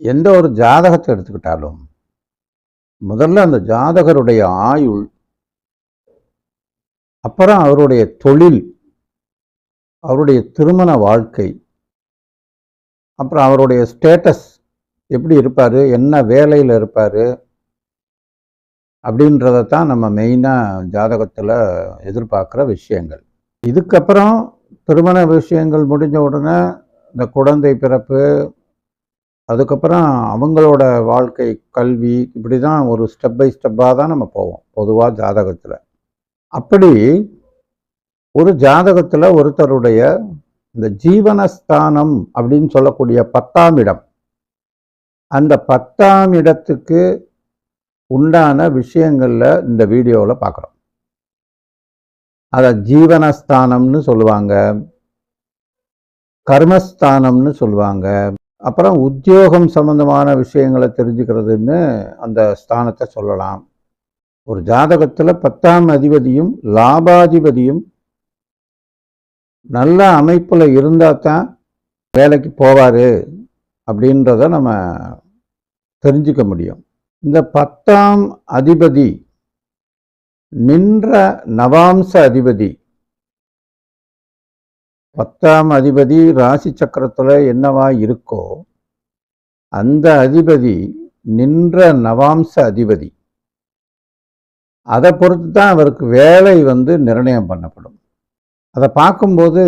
எந்த ஒரு ஜாதகத்தை எடுத்துக்கிட்டாலும் முதல்ல அந்த ஜாதகருடைய ஆயுள் அப்புறம் அவருடைய தொழில் அவருடைய திருமண வாழ்க்கை அப்புறம் அவருடைய ஸ்டேட்டஸ் எப்படி இருப்பார் என்ன வேலையில் இருப்பார் அப்படின்றத தான் நம்ம மெயினாக ஜாதகத்தில் எதிர்பார்க்குற விஷயங்கள். இதுக்கப்புறம் திருமண விஷயங்கள் முடிஞ்ச உடனே இந்த குழந்தை பிறப்பு அதுக்கப்புறம் அவங்களோட வாழ்க்கை கல்வி இப்படி தான் ஒரு ஸ்டெப் பை ஸ்டெப்பாக தான் நம்ம போவோம் பொதுவாக ஜாதகத்தில். அப்படி ஒரு ஜாதகத்தில் ஒருத்தருடைய இந்த ஜீவனஸ்தானம் அப்படின்னு சொல்லக்கூடிய பத்தாம் இடம் அந்த பத்தாம் இடத்துக்கு உண்டான விஷயங்களில் இந்த வீடியோவில் பார்க்குறோம் அதை ஜீவனஸ்தானம்னு சொல்லுவாங்க கர்மஸ்தானம்னு சொல்லுவாங்க. அப்புறம் உத்தியோகம் சம்பந்தமான விஷயங்களை தெரிஞ்சுக்கிறதுன்னு அந்த ஸ்தானத்தை சொல்லலாம். ஒரு ஜாதகத்தில் பத்தாம் அதிபதியும் லாபாதிபதியும் நல்ல அமைப்பில் இருந்தால் தான் வேலைக்கு போவார் அப்படின்றத நம்ம தெரிஞ்சுக்க முடியும். இந்த பத்தாம் அதிபதி நின்ற நவாம்ச அதிபதி பத்தாம் அதிபதி ராசி சக்கரத்தில் என்னவா இருக்கோ அந்த அதிபதி நின்ற நவாம்ச அதிபதி. அதை பொறுத்து தான் அவருக்கு வேலை வந்து நிர்ணயம் பண்ணப்படும். அதை பார்க்கும்போது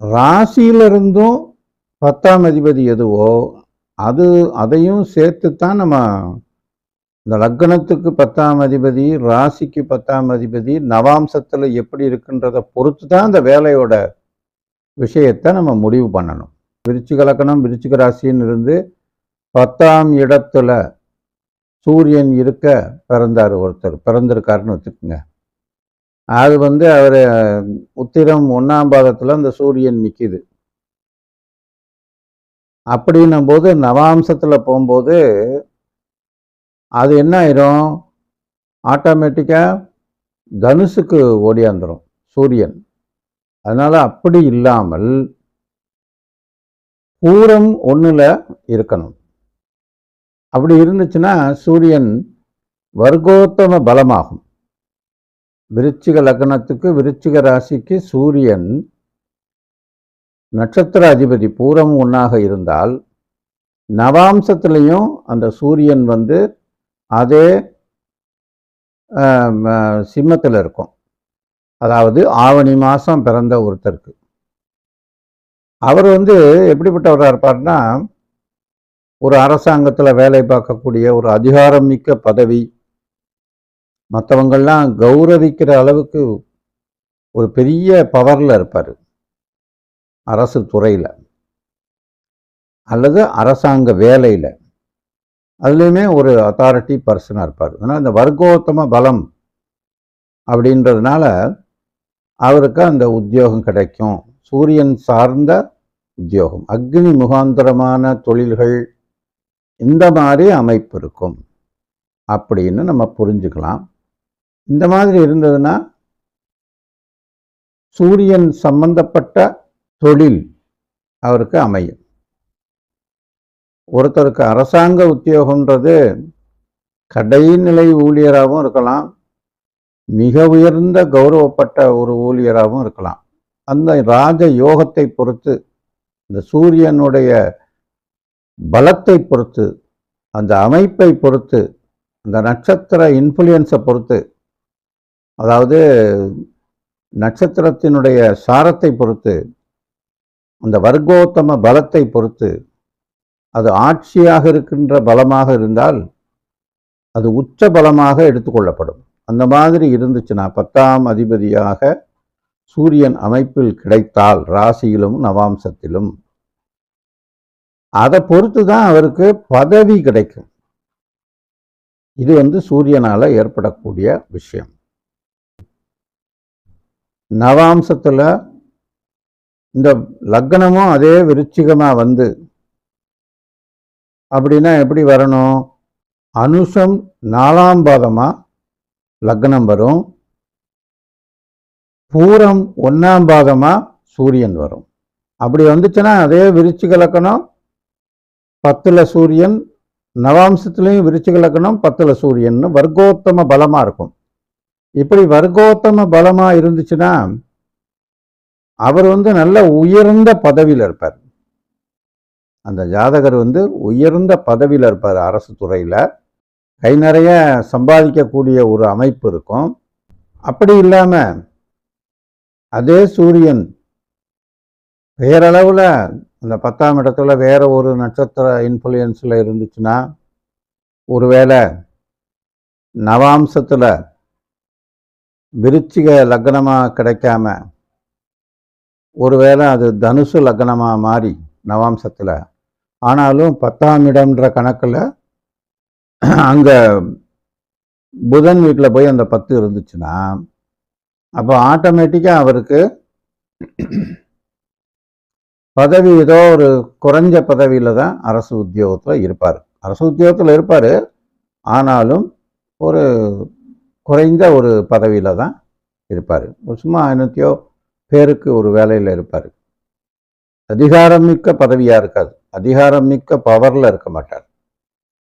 ராசியிலிருந்தும் பத்தாம் அதிபதி எதுவோ அது அதையும் சேர்த்து தான் நம்ம இந்த லக்னத்துக்கு பத்தாம் அதிபதி ராசிக்கு பத்தாம் அதிபதி நவாம்சத்தில் எப்படி இருக்குன்றதை பொறுத்து தான் அந்த வேலையோட விஷயத்தை நம்ம முடிவு பண்ணணும். விருச்சிக லக்கணம் விருச்சிக ராசின்னு இருந்து பத்தாம் இடத்துல சூரியன் இருக்க பிறந்தார் ஒருத்தர் பிறந்திருக்காருன்னு வச்சுக்கோங்க. அது வந்து அவர் உத்திரம் ஒன்றாம் பாதத்தில் அந்த சூரியன் நிற்கிது அப்படின்னும் போது நவாம்சத்தில் போகும்போது அது என்ன ஆயிரும்? ஆட்டோமேட்டிக்காக தனுசுக்கு ஓடியாந்துடும் சூரியன். அதனால் அப்படி இல்லாமல் பூரம் ஒன்றில் இருக்கணும். அப்படி இருந்துச்சுன்னா சூரியன் வர்க்கோத்தம பலமாகும். விருச்சிக லக்னத்துக்கு விருச்சிக ராசிக்கு சூரியன் நட்சத்திர அதிபதி பூரம் ஒன்றாக இருந்தால் நவாம்சத்துலேயும் அந்த சூரியன் வந்து அதே சிம்மத்தில் இருக்கும். அதாவது ஆவணி மாதம் பிறந்த ஒருத்தருக்கு. அவர் வந்து எப்படிப்பட்டவராக இருப்பார்னா ஒரு அரசாங்கத்தில் வேலை பார்க்கக்கூடிய ஒரு அதிகாரம் மிக்க பதவி மற்றவங்கள்லாம் கௌரவிக்கிற அளவுக்கு ஒரு பெரிய பவரில் இருப்பார். அரசு துறையில். அல்லது அரசாங்க வேலையில். அதுலேயுமே ஒரு அத்தாரிட்டி பர்சனாக இருப்பார். ஆனால் இந்த வர்க்கோத்தம பலம் அப்படின்றதுனால அவருக்கு அந்த உத்தியோகம் கிடைக்கும். சூரியன் சார்ந்த உத்தியோகம். அக்னி முகாந்திரமான தொழில்கள் இந்த மாதிரி அமைப்பு இருக்கும் அப்படின்னு நம்ம புரிஞ்சுக்கலாம். இந்த மாதிரி இருந்ததுன்னா சூரியன் சம்பந்தப்பட்ட தொழில் அவருக்கு அமையும். ஒருத்தருக்கு அரசாங்க உத்தியோகன்றது கடைநிலை ஊழியராகவும் இருக்கலாம் மிக உயர்ந்த கௌரவப்பட்ட ஒரு ஊழியராகவும் இருக்கலாம். அந்த ராஜ யோகத்தை பொறுத்து இந்த சூரியனுடைய பலத்தை பொறுத்து அந்த அமைப்பை பொறுத்து அந்த நட்சத்திர இன்ஃப்ளூயன்ஸை பொறுத்து அதாவது நட்சத்திரத்தினுடைய சாரத்தை பொறுத்து அந்த வர்க்கோத்தம பலத்தை பொறுத்து அது ஆட்சியாக இருக்கின்ற பலமாக இருந்தால் அது உச்ச பலமாக எடுத்துக்கொள்ளப்படும் அந்த மாதிரி இருந்துச்சுன்னா பத்தாம் அதிபதியாக சூரியன் அமைப்பில் கிடைத்தால் ராசியிலும் நவாம்சத்திலும் அதை பொறுத்து தான் அவருக்கு பதவி கிடைக்கும். இது வந்து சூரியனால் ஏற்படக்கூடிய விஷயம். நவாம்சத்தில் இந்த லக்னமும் அதே விருச்சிகமாக வந்து அப்படின்னா எப்படி வரணும்? அனுஷம் நாலாம் பாதமாக லக்னம் வரும். பூரம் ஒன்றாம் பாதமாக சூரியன் வரும். அப்படி வந்துச்சுன்னா அதே விருச்சிக லக்கணம் பத்தில் சூரியன் நவாம்சத்துலேயும் விருச்சிக லக்னம் பத்தில் சூரியன்னு வர்க்கோத்தம பலமாக இருக்கும். இப்படி வர்க்கோத்தம பலமாக இருந்துச்சுன்னா அவர் வந்து நல்ல உயர்ந்த பதவியில் இருப்பார். அந்த ஜாதகர் வந்து உயர்ந்த பதவியில் இருப்பார் அரசு துறையில். கை நிறைய சம்பாதிக்கக்கூடிய ஒரு அமைப்பு இருக்கும். அப்படி இல்லாமல் அதே சூரியன் வேறளவில் அந்த பத்தாம் இடத்துல வேற ஒரு நட்சத்திர இன்ஃப்ளூயன்ஸில் இருந்துச்சுன்னா ஒருவேளை நவாம்சத்தில் விருச்சிக லக்னமாக கிடைக்காம ஒருவேளை அது தனுசு லக்னமாக மாறி நவாம்சத்தில் ஆனாலும் பத்தாம் இடம்ன்ற கணக்கில் அங்கே புதன் வீட்டில் போய் அந்த பத்து இருந்துச்சுன்னா அப்போ ஆட்டோமேட்டிக்காக அவருக்கு பதவி ஏதோ ஒரு குறைஞ்ச பதவியில் தான் அரசு உத்தியோகத்தில் இருப்பார். அரசு உத்தியோகத்தில் இருப்பார். ஆனாலும் ஒரு குறைந்த ஒரு பதவியில் தான் இருப்பார். சும்மா என்னத்தையோ பேருக்கு ஒரு வேலையில் இருப்பார். அதிகாரம் மிக்க பதவியாக இருக்காது. அதிகாரம் மிக்க பவரில் இருக்க மாட்டார்.